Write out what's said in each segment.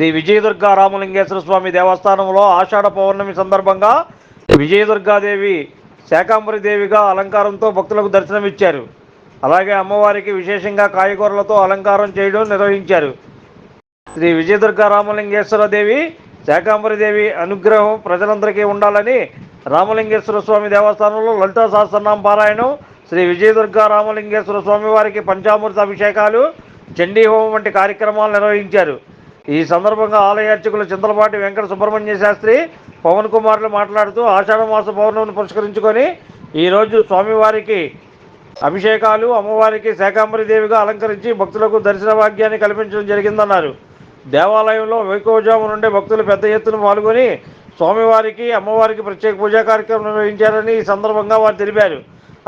శ్రీ విజయదుర్గ రామలింగేశ్వర స్వామి దేవస్థానంలో ఆషాఢ పౌర్ణమి సందర్భంగా విజయదుర్గాదేవి శాకాంబరి దేవిగా అలంకారంతో భక్తులకు దర్శనమిచ్చారు. అలాగే అమ్మవారికి విశేషంగా కాయగూరలతో అలంకారం చేయడం నిర్వహించారు. శ్రీ విజయదుర్గ రామలింగేశ్వర దేవి శాకాంబరి దేవి అనుగ్రహం ప్రజలందరికీ ఉండాలని రామలింగేశ్వర స్వామి దేవస్థానంలో లలితా సహస్రనామ పారాయణం శ్రీ విజయదుర్గ రామలింగేశ్వర స్వామి వారికి పంచామృత అభిషేకాలు చండీ హోమం వంటి కార్యక్రమాలు నిర్వహించారు. ఈ సందర్భంగా ఆలయ అర్చకులు చింతలపాటి వెంకట సుబ్రహ్మణ్య శాస్త్రి పవన్ కుమార్లు మాట్లాడుతూ ఆషాఢ మాస పౌర్ణమిని పురస్కరించుకొని ఈరోజు స్వామివారికి అభిషేకాలు అమ్మవారికి శాకాంబరి దేవిగా అలంకరించి భక్తులకు దర్శన భాగ్యాన్ని కల్పించడం జరిగిందన్నారు. దేవాలయంలో వైకోజాము నుండి భక్తులు పెద్ద ఎత్తున పాల్గొని స్వామివారికి అమ్మవారికి ప్రత్యేక పూజా కార్యక్రమం నిర్వహించారని ఈ సందర్భంగా వారు తెలిపారు.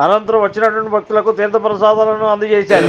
అనంతరం వచ్చినటువంటి భక్తులకు తీర్థ ప్రసాదాలను అందజేశారు.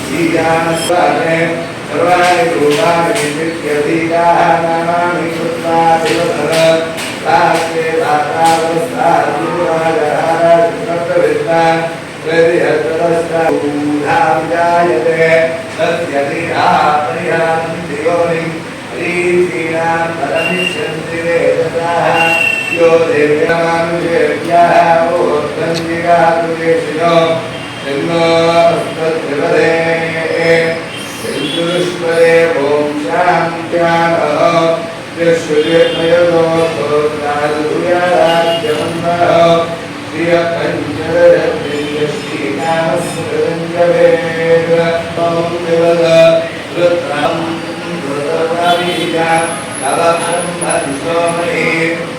सर्वाणि भूतानि विद्यतीताः नामानि कृत्वा दिवसः रात्रे दातावस्थादिवाजहारविद्वा हृदिहस्तस्तां जायते तस्य देहापरिहां दिवोनि ीनां परमिष्यन्ति वेदताः यो देव्यमानुजेभ्यः ओत्तञ्जिगातुकेशिनो जन्मोस्तद्विपदे चन्दुष्पदे ॐ शान्त्यानः यश्वजेत्रयतो भोक्तादुयाराज्यमन्नः श्रियपञ्चदशश्रीकामस्मृतञ्जवेद ॐ देवद रुद्रम् रुद्रवीजा नवब्रह्मविश्वमहे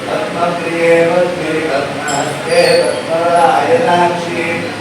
पद्मप्रिये वद्मे पद्महस्ते पद्मरायदाक्षि विश्वप्रिये विष्णुमनोरात्रे आश्रे नमस्ते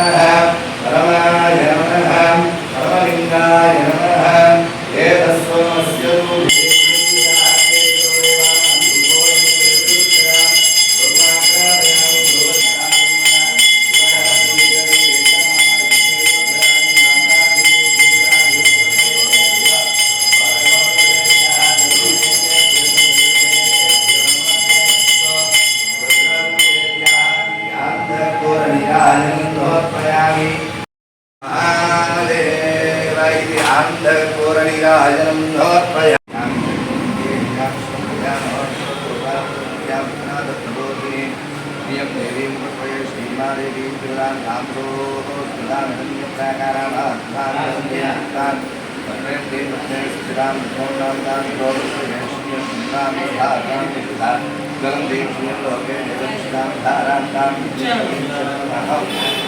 यम देवीं कृपये श्रीमादेवीं त्रिदां काम्रोस्तां धन्यप्राकारामात्मानं तत्रैव देवत्रे स्थिरां भोनां तां गोविष्यं नामे भागां निष्ठां गलं देवीं लोके निदंशां धारां तां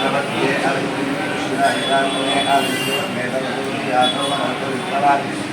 प्रपद्ये अभिश्रायितां मे आदित्यो मेदं यादवमन्तरितवान्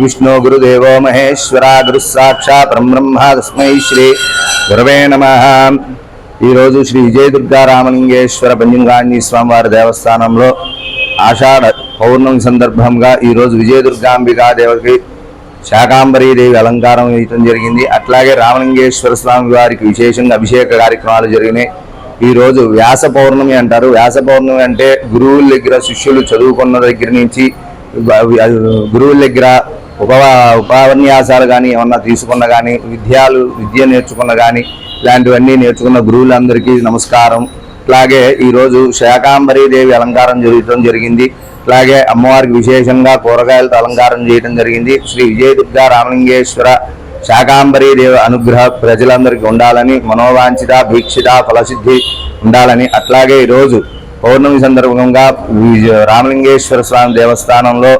విష్ణు గురుదేవో మహేశ్వర గురు సాక్షా బ్రహ్మ తస్మై శ్రీ గురవే నమ. ఈరోజు శ్రీ విజయదుర్గా రామలింగేశ్వర పంజంగాంజీ స్వామివారి దేవస్థానంలో ఆషాఢ పౌర్ణమి సందర్భంగా ఈరోజు విజయదుర్గాంబికా దేవకి శాకాంబరీదేవి అలంకారం వేయటం జరిగింది. అట్లాగే రామలింగేశ్వర స్వామి వారికి విశేషంగా అభిషేక కార్యక్రమాలు జరిగినాయి. ఈరోజు వ్యాస పౌర్ణమి అంటారు. వ్యాస పౌర్ణమి అంటే గురువుల దగ్గర శిష్యులు చదువుకున్న దగ్గర నుంచి గురువుల దగ్గర ఉపవా ఉపన్యాసాలు కానీ ఏమన్నా తీసుకున్న కానీ విద్యాలు విద్య నేర్చుకున్న కానీ ఇలాంటివన్నీ నేర్చుకున్న గురువులందరికీ నమస్కారం. అలాగే ఈరోజు శాకాంబరీ దేవి అలంకారం జరగడం జరిగింది. అలాగే అమ్మవారికి విశేషంగా కూరగాయలతో అలంకారం చేయడం జరిగింది. శ్రీ విజయదుర్గా రామలింగేశ్వర శాకాంబరీ దేవి అనుగ్రహ ప్రజలందరికీ ఉండాలని మనోవాంఛిత భీక్షిత ఫలసిద్ధి ఉండాలని. అట్లాగే ఈరోజు పౌర్ణమి సందర్భంగా రామలింగేశ్వర స్వామి దేవస్థానంలో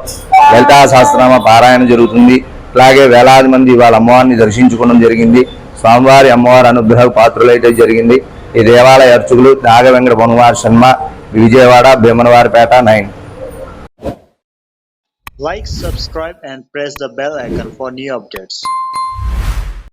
లలితా సహస్రనామ పారాయణ జరుగుతుంది. అలాగే వేలాది మంది వాళ్ళ అమ్మవారిని దర్శించుకోవడం జరిగింది. స్వామివారి అమ్మవారి అనుగ్రహ పాత్రలైతే జరిగింది. ఈ దేవాలయ అర్చకులు Nagavenkata Bonavari Sharma Vijayawada Bhimanavaripeta nine Like, subscribe, and press the bell icon for new updates.